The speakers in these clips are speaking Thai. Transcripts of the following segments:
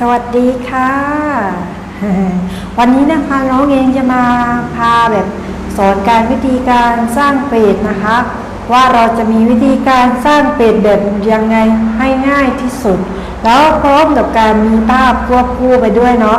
สวัสดีค่ะ วันนี้นะคะน้องเองจะมาพาแบบสอนการวิธีการสร้างเพจนะคะ ว่าเราจะมีวิธีการสร้างเพจแบบยังไงให้ง่ายที่สุด แล้วพร้อมกับการมีภาพควบคู่ไปด้วยเนาะ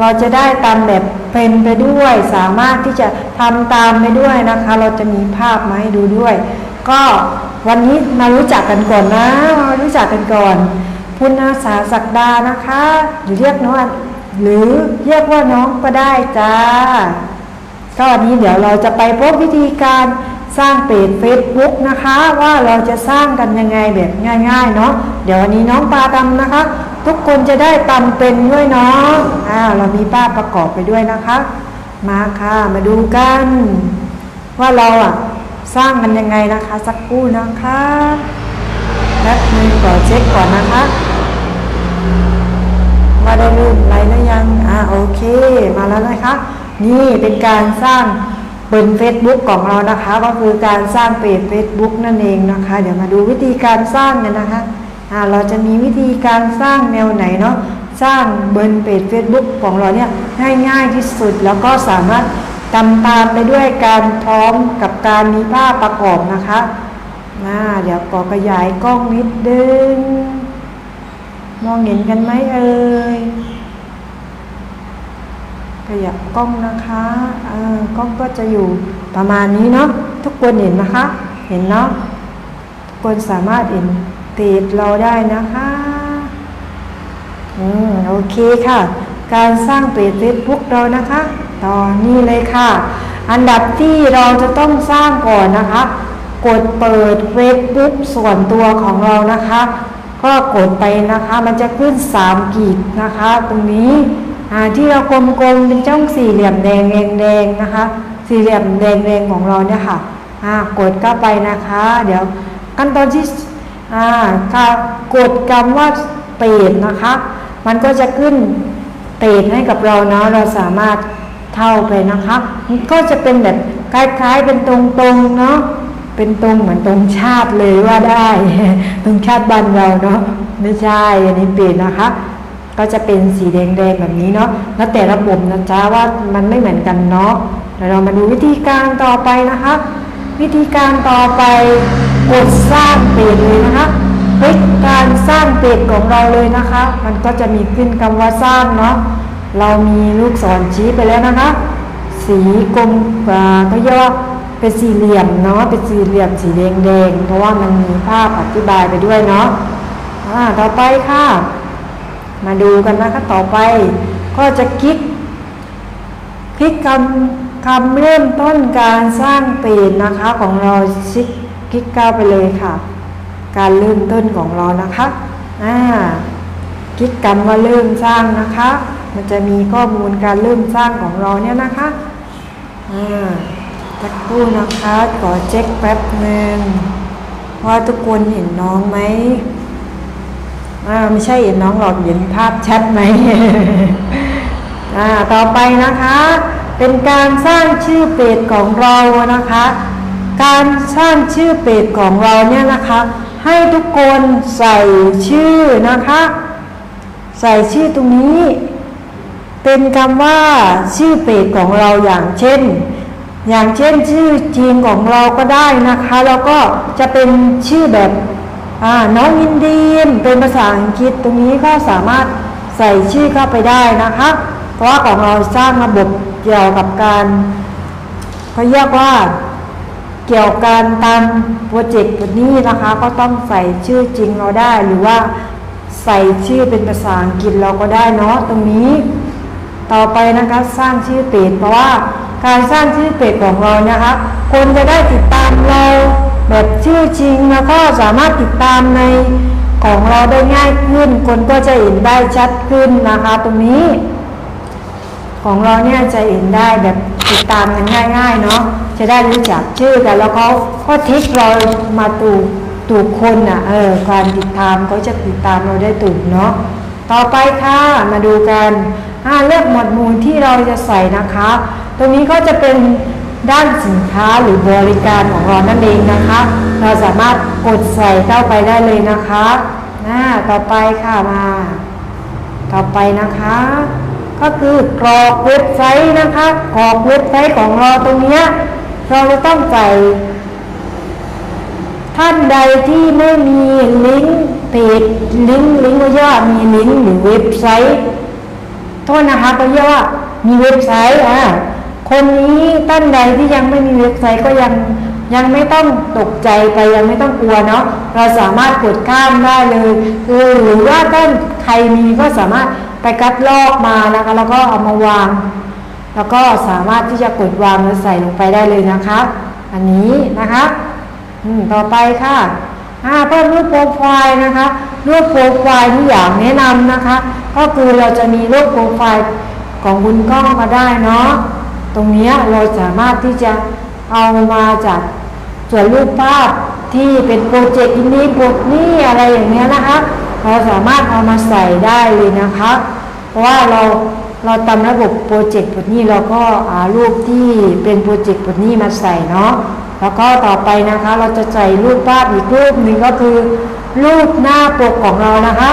เราจะได้ตามแบบเป็นไปด้วย สามารถที่จะทำตามไปด้วยนะคะ เราจะมีภาพมาให้ดูด้วย ก็วันนี้มารู้จักกันก่อนนะมารู้จักกันก่อน พุณอาสาศักดานะคะ หรือเรียกน้องหรือเรียกว่าน้องก็ได้จ้า ก็วันนี้เดี๋ยวเราจะไปพบวิธีการสร้างเพจ Facebook นะคะ ว่าเราจะสร้างกันยังไงแบบง่ายๆเนาะเดี๋ยววันนี้น้องปาตำนะคะ ทุกคนจะได้ตำเป็นด้วยเนาะอ่าเรามีภาประกอบไปด้วยนะคะ มาค่ะมาดูกัน ว่าเราอะสร้างกันยังไงนะคะ สักครู่นะคะแป๊บนึงก่อนเช็คก่อนนะคะ ว่าได้ลืมอะไรหรือยัง อ่าโอเค มาแล้วนะคะ นี่เป็นการสร้างบน Facebook ของเรานะคะ ก็คือการสร้างเพจ Facebook นั่นเองนะคะ เดี๋ยวมาดูวิธีการสร้างกันนะคะอ่าเราจะมีวิธีการสร้างแนวไหนเนาะสร้างบนเพจ Facebook ของเราเนี่ยง่ายๆที่สุดแล้วก็สามารถตามตามไปด้วยการพร้อมกับการมีภาพประกอบนะคะน่าเดี๋ยวขอขยายกล้องนิดนึง มองเห็นกันไหมเอ่ยขยับกล้องนะคะเออกล้องก็จะอยู่ประมาณนี้เนาะทุกคนเห็นนะคะ เห็นเนาะทุกคนสามารถเห็นตีดเราได้นะคะอืมโอเคค่ะ การสร้างเพจเฟซบุ๊กเรานะคะตอนนี้เลยค่ะ อันดับที่เราจะต้องสร้างก่อนนะคะ กดเปิดเฟซบุ๊กส่วนตัวของเรานะคะ ก็กดไปนะคะ มันจะขึ้น3กีดนะคะ ตรงนี้ที่เรากลมๆเป็นช่องสี่เหลี่ยมแดงแดงนะคะ สี่เหลี่ยมแดงๆของเราเนี่ยค่ะกดเข้าไปนะคะ เดี๋ยวขั้นตอนที่กดคำว่าเปดนะคะ มันก็จะขึ้นเปดให้กับเราเนาะเราสามารถเท่าไปนะคะก็จะเป็นแบบคล้ายๆเป็นตรงๆเนาะ เป็นตรงเหมือนตรงชาติเลยว่าได้ตรงชาติบ้านเราเนาะไม่ใช่อันนี้เปลี่ยนนะคะ ก็จะเป็นสีแดงๆแบบนี้เนาะแล้วแต่ระบบนะจ๊ะว่ามันไม่เหมือนกันเนาะเดี๋ยวเรามาดูวิธีการต่อไปนะคะ วิธีการต่อไปกดสร้างเพจเลยนะคะคลิกการสร้างเพจของเราเลยนะคะ มันก็จะมีขึ้นคำว่าสร้างเนาะเรามีลูกศรชี้ไปแล้วนะคะ สีกลมก็ย่อ เป็นสี่เหลี่ยมเนาะเป็นสี่เหลี่ยมสีแดงๆเพราะว่ามันมีภาพอธิบายไปด้วยเนาะะต่อไปค่ะ มาดูกันนะคะต่อไป ก็จะคลิกคลิกคำคำเริ่มต้นการสร้างเพจนะคะของเราชิกคลิกก้าวไปเลยค่ะ การเริ่มต้นของเรานะคะอ่าคลิกกันว่าเริ่มสร้างนะคะ มันจะมีข้อมูลการเริ่มสร้างของเราเนี่ยนะคะอ่า สักครู่นะคะขอเช็คแป๊บหนึ่งว่าทุกคนเห็นน้องไหมอ่าไม่ใช่เห็นน้องหรอกเห็นภาพแชทไหมอ่าต่อไปนะคะ เป็นการสร้างชื่อเพจของเรานะคะ การสร้างชื่อเพจของเราเนี่ยนะคะ ให้ทุกคนใส่ชื่อนะคะ ใส่ชื่อตรงนี้ เป็นคำว่าชื่อเพจของเราอย่างเช่น อย่างเช่นชื่อจีนของเราก็ได้นะคะแล้วก็จะเป็นชื่อแบบน้องอินเดียนเป็นภาษาอังกฤษตรงนี้ก็สามารถใส่ชื่อเข้าไปได้นะคะ เพราะว่าของเราสร้างระบบเกี่ยวกับการเขาเรียกว่าเกี่ยวกับการตามโปรเจกต์นี้นะคะ ก็ต้องใส่ชื่อจริงเราได้หรือว่าใส่ชื่อเป็นภาษาอังกฤษเราก็ได้เนาะตรงนี้ ต่อไปนะคะสร้างชื่อเพจเพราะว่า การสร้างชื่อเพจของเรานะคะ คนจะได้ติดตามเราแบบชื่อจริงแล้วก็สามารถติดตามในของเราได้ง่ายขึ้น คนก็จะเห็นได้ชัดขึ้นนะคะตรงนี้ ของเราเนี่ยจะเห็นได้แบบติดตามกันง่าย ๆ เนาะจะได้รู้จักชื่อกัน แล้วก็ก็ทิกเรามาตูถูกคนอะเออการติดตามเขาจะติดตามเราได้ถูกเนาะต่อไปค่ะมาดูกันเลือกหมวดหมู่ที่เราจะใส่นะคะ ตรงนี้ก็จะเป็นด้านสินค้าหรือบริการของเรานั่นเองนะคะ เราสามารถกดใส่เข้าไปได้เลยนะคะหน้าต่อไปค่ะมา ต่อไปนะคะ ก็คือกรอกเว็บไซต์นะคะกรอกเว็บไซต์ของเราตรงนี้เราจะต้องใส่ท่านใดที่ไม่มีลิงก์เพจลิงก์ลิงก์ก็ย่อมีลิงก์หรือเว็บไซต์โทษนะคะก็ย่อมีเว็บไซต์อะ คนนี้ท่านใดที่ยังไม่มีเว็บไซต์ก็ยังยังไม่ต้องตกใจไปยังไม่ต้องกลัวเนาะเราสามารถกดข้ามได้เลยเออหรือว่าท่านใครมีก็สามารถไปคัดลอกมานะคะแล้วก็เอามาวาง แล้วก็สามารถที่จะกดวางแล้วใส่ลงไปได้เลยนะคะ อันนี้นะคะต่อไปค่ะอ่าเพิ่มรูปโปรไฟล์นะคะรูปโปรไฟล์ที่อยากแนะนำนะคะ ก็คือเราจะมีรูปโปรไฟล์ของคุณกล้องมาได้เนาะ รงนี้เราสามารถที่จะเอามาจากส่วนรูปภาพที่เป็นโปรเจกต์อินดี้บทนี้อะไรอย่างเงี้ยนะคะ เราสามารถเอามาใส่ได้เลยนะคะ เพราะว่าเราเราทำระบบโปรเจกต์บทนี้เราก็อารูปที่เป็นโปรเจกต์บทนี้มาใส่เนาะแล้วก็ต่อไปนะคะเราจะใส่รูปภาพอีกรูปหนึ่งก็คือ รูปหน้าปกของเรานะคะ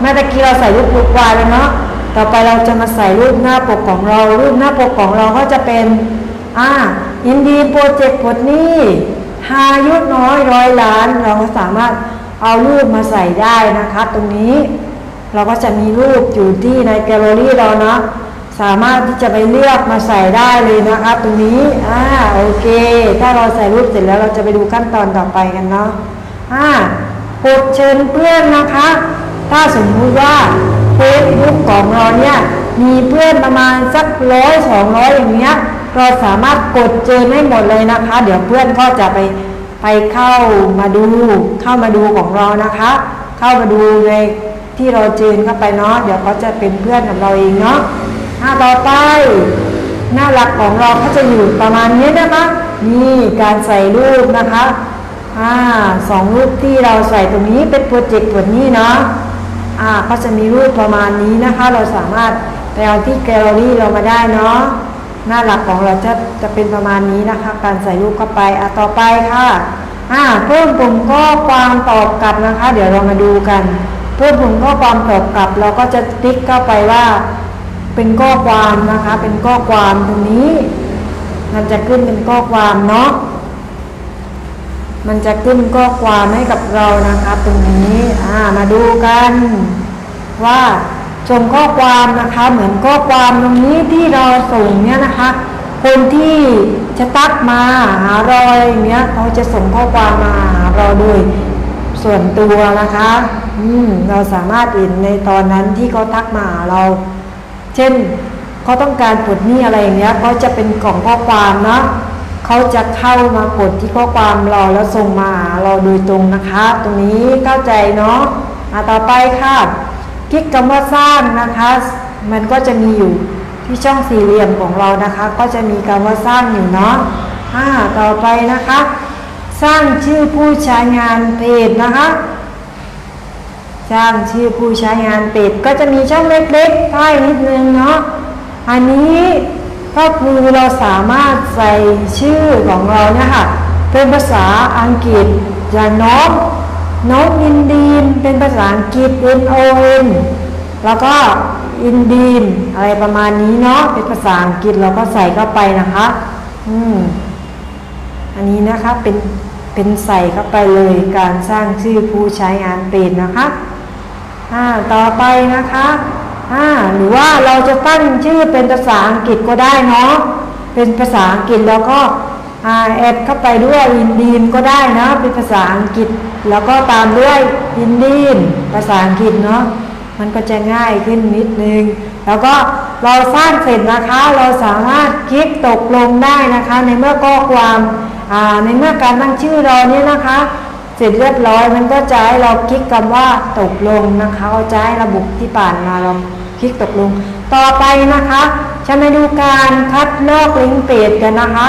เมื่อกี้เราใส่รูปปรไฟล์แล้วเนาะ ต่อไปเราจะมาใส่รูปหน้าปกของเรา รูปหน้าปกของเราก็จะเป็น อ่าอินดีโปรเจกต์บทนี้หายุน้อยร้อยล้าน เราก็สามารถเอารูปมาใส่ได้นะคะ ตรงนี้เราก็จะมีรูปอยู่ที่ในแกลเลอรี่เราเนาะสามารถที่จะไปเลือกมาใส่ได้เลยนะคะตรงนี้อ่าโอเค ถ้าเราใส่รูปเสร็จแล้วเราจะไปดูขั้นตอนต่อไปกันเนาะอ่ากดเชิญเพื่อนนะคะ ถ้าสมมุติว่า เฟซบุ๊กของเราเนี่ยมีเพื่อนประมาณสักร้อยสองร้อยอย่างเงี้ยเราสามารถกดเจอให้หมดเลยนะคะ เดี๋ยวเพื่อนก็จะไปไปเข้ามาดูเข้ามาดูของเรานะคะ เข้ามาดูในที่เราเจนเข้าไปเนาะเดี๋ยวเขาจะเป็นเพื่อนกับเราเองเนาะอ่าต่อไป หน้าหลักของเราก็จะอยู่ประมาณนี้นะคะนี่การใส่รูปนะคะอ่าสองรูปที่เราใส่ตรงนี้เป็นโปรเจกต์ตัวนี้เนาะ อ่าก็จะมีรูปประมาณนี้นะคะ เราสามารถไปเอาที่แกลเลอรี่เรามาได้เนาะหน้าหลักของเราจะจะเป็นประมาณนี้นะคะ การใส่รูปเข้าไปอะต่อไปค่ะอ่าเพิ่มปุ่มข้อความตอบกลับนะคะ เดี๋ยวเรามาดูกัน เพิ่มปุ่มข้อความตอบกลับ เราก็จะติ๊กเข้าไปว่า เป็นข้อความนะคะ เป็นข้อความตรงนี้ มันจะขึ้นเป็นข้อความเนาะ มันจะขึ้นข้อความให้กับเรานะคะตรงนี้อ่ามาดูกันว่าส่งข้อความนะคะเหมือนข้อความตรงนี้ที่เราส่งเนี่ยนะคะ คนที่จะตักมาหาเราอะไรอย่างเงี้ยเขาจะส่งข้อความมาหาเราโดยส่วนตัวนะคะอืมเราสามารถเห็นในตอนนั้นที่เขาทักมาหาเรา เช่นเขาต้องการปลดหนี้อะไรอย่างเงี้ยเขาจะเป็นกล่องข้อความเนาะ เขาจะเข้ามากดที่ข้อความราแล้วส่งมาหาเราโดยตรงนะคะ ตรงนี้เข้าใจเนาะอะต่อไปค่ะคลิกคำว่าสร้างนะคะ มันก็จะมีอยู่ที่ช่องสี่เหลี่ยมของเรานะคะ ก็จะมีคำว่าสร้างอยู่เนาะอ่าต่อไปนะคะ สร้างชื่อผู้ใช้งานเพจนะคะสร้างชื่อผู้ใช้งานเป็ดก็จะมีช่องเล็กๆใต้นิดนึงเนาะอันนี้ ก็คือเราสามารถใส่ชื่อของเราเนี่ยค่ะเป็นภาษาอังกฤษอย่างน้องน้องอินดีนเป็นภาษาอังกฤษ N O N แล้วก็อินดีนอะไรประมาณนี้เนาะเป็นภาษาอังกฤษเราก็ใส่เข้าไปนะคะ อืมอันนี้นะคะเป็นเป็นใส่เข้าไปเลยการสร้างชื่อผู้ใช้งานเป็นนะคะอ่าต่อไปนะคะ อ่าหรือว่าเราจะตั้งชื่อเป็นภาษาอังกฤษก็ได้เนาะเป็นภาษาอังกฤษแล้วก็แอดเข้าไปด้วยอินดีนก็ได้นะเป็นภาษาอังกฤษ แล้วก็ตามด้วยอินดีนภาษาอังกฤษเนาะมันก็จะง่ายขึ้นนิดนึง แล้วก็เราสร้างเสร็จนะคะ เราสามารถคลิกตกลงได้นะคะ ในเมื่อข้อความในเมื่อการตั้งชื่อเราเนี่ยนะคะ เสร็จเรียบร้อยมันก็จะให้เราคลิกคำว่าตกลงนะคะเอาจะให้ระบบที่ผ่านมาเราคลิกตกลง ต่อไปนะคะจะมาดูการคัดลอกลิงก์เพจกันนะคะ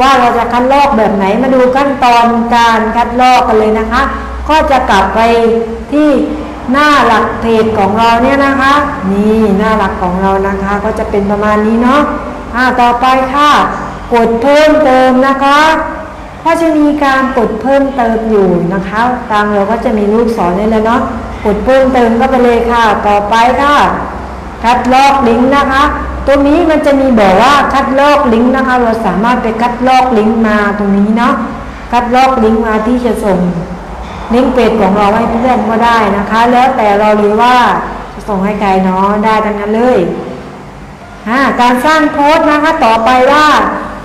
ว่าเราจะคัดลอกแบบไหนมาดูขั้นตอนการคัดลอกกันเลยนะคะ ก็จะกลับไปที่หน้าหลักเพจของเราเนี่ยนะคะ นี่หน้าหลักของเรานะคะ ก็จะเป็นประมาณนี้เนาะอ่าต่อไปค่ะ กดเพิ่มเติมนะคะ กก็จะมีการกดเพิ่มเติมอยู่นะคะ ตามเราก็จะมีลูกศรนี่แล้วเนาะกดเพิ่มเติมก็ไปเลยค่ะ ต่อไปค่ะคัดลอกลิงก์นะคะตรงนี้มันจะมีบอกว่าคัดลอกลิงก์นะคะ เราสามารถไปคัดลอกลิงก์มาตรงนี้เนาะคัดลอกลิงก์มาที่จะส่งลิงก์เพจของเราให้เพื่อนก็ได้นะคะ แล้วแต่เราเลยว่าจะส่งให้ใครเนาะได้ทั้งนั้นเลยการสร้างโพสต์นะคะต่อไปว่า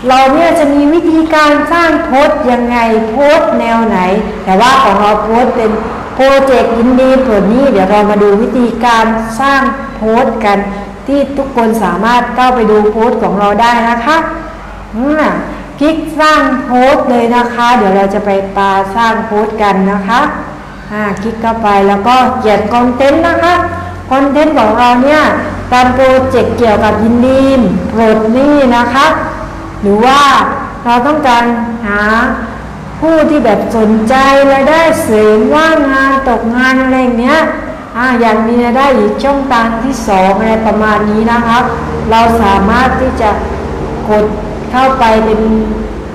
เราเนี่ยจะมีวิธีการสร้างโพสต์ยังไงโพสต์แนวไหน แต่ว่าของเราโพสต์เป็นโปรเจกต์ยินดีส่วนนี้ เดี๋ยวเรามาดูวิธีการสร้างโพสต์กัน ที่ทุกคนสามารถเข้าไปดูโพสต์ของเราได้นะคะคลิกสร้างโพสต์เลยนะคะ เดี๋ยวเราจะไปปาสร้างโพสต์กันนะคะคลิกเข้าไปแล้วก็เขียนคอนเทนต์นะคะคอนเทนต์ของเราเนี่ยการโปรเจกต์เกี่ยวกับยินดีโปรดนี้นะคะ หรือว่าเราต้องการหาผู้ที่แบบสนใจรายได้เสริมว่างงานตกงานอะไรอย่างเนี้ยอ่าอยากมีรายได้อีกช่องทางที่สองอะไรประมาณนี้นะครับ เราสามารถที่จะกดเข้าไปเป็น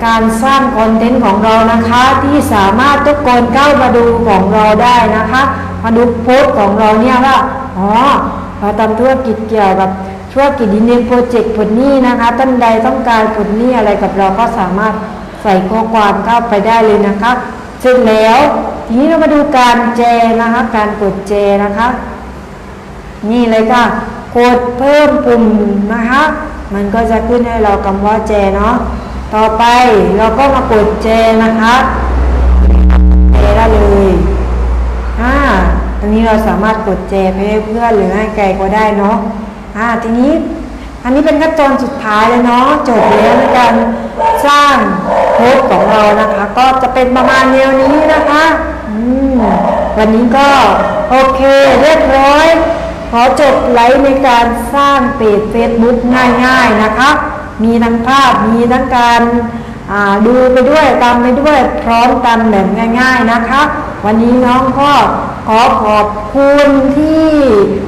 การสร้างคอนเทนต์ของเรานะคะที่สามารถทุกคนเข้ามาดูของเราได้นะคะมาดูโพสต์ของเราเนี่ยว่าอ๋อเราทำธุรกิจเกี่ยวกับ ธุรกิจดินเนโปรเจกต์ผลนี้นะคะท่านใดต้องการผลนี้อะไรกับเราก็สามารถใส่ข้อความเข้าไปได้เลยนะคะเสร็จแล้วทีนี้เรามาดูการแจนะคะ การกดแจนะคะ นี่เลยค่ะกดเพิ่มปุ่มนะคะ มันก็จะขึ้นให้เราคำว่าแจเนาะต่อไปเราก็มากดแจนะคะแจได้เลยอ่าตรงนี้เราสามารถกดแจไปให้เพื่อนหรือให้ใครก็ได้เนาะ อ่าทีนี้อันนี้เป็นขั้นตอนสุดท้ายเลยเนาะจบแล้วในการสร้างโพสต์ของเรานะคะ ก็จะเป็นประมาณแนวนี้นะคะอืมวันนี้ก็โอเคเรียบร้อย ขอจบไลฟ์ในการสร้างเพจ Facebook ง่ายๆนะคะ มีทั้งภาพมีทั้งการดูไปด้วยตามไปด้วยพร้อมกันแบบง่าย ๆนะคะ วันนี้น้องก็ ขอขอบคุณที่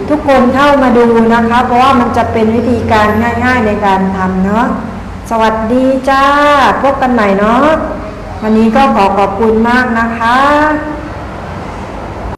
ทุกคนเข้ามาดูนะคะ เพราะว่ามันจะเป็นวิธีการง่ายๆในการทำเนาะสวัสดีจ้าพบกันใหม่เนาะวันนี้ก็ขอขอบคุณมากนะคะ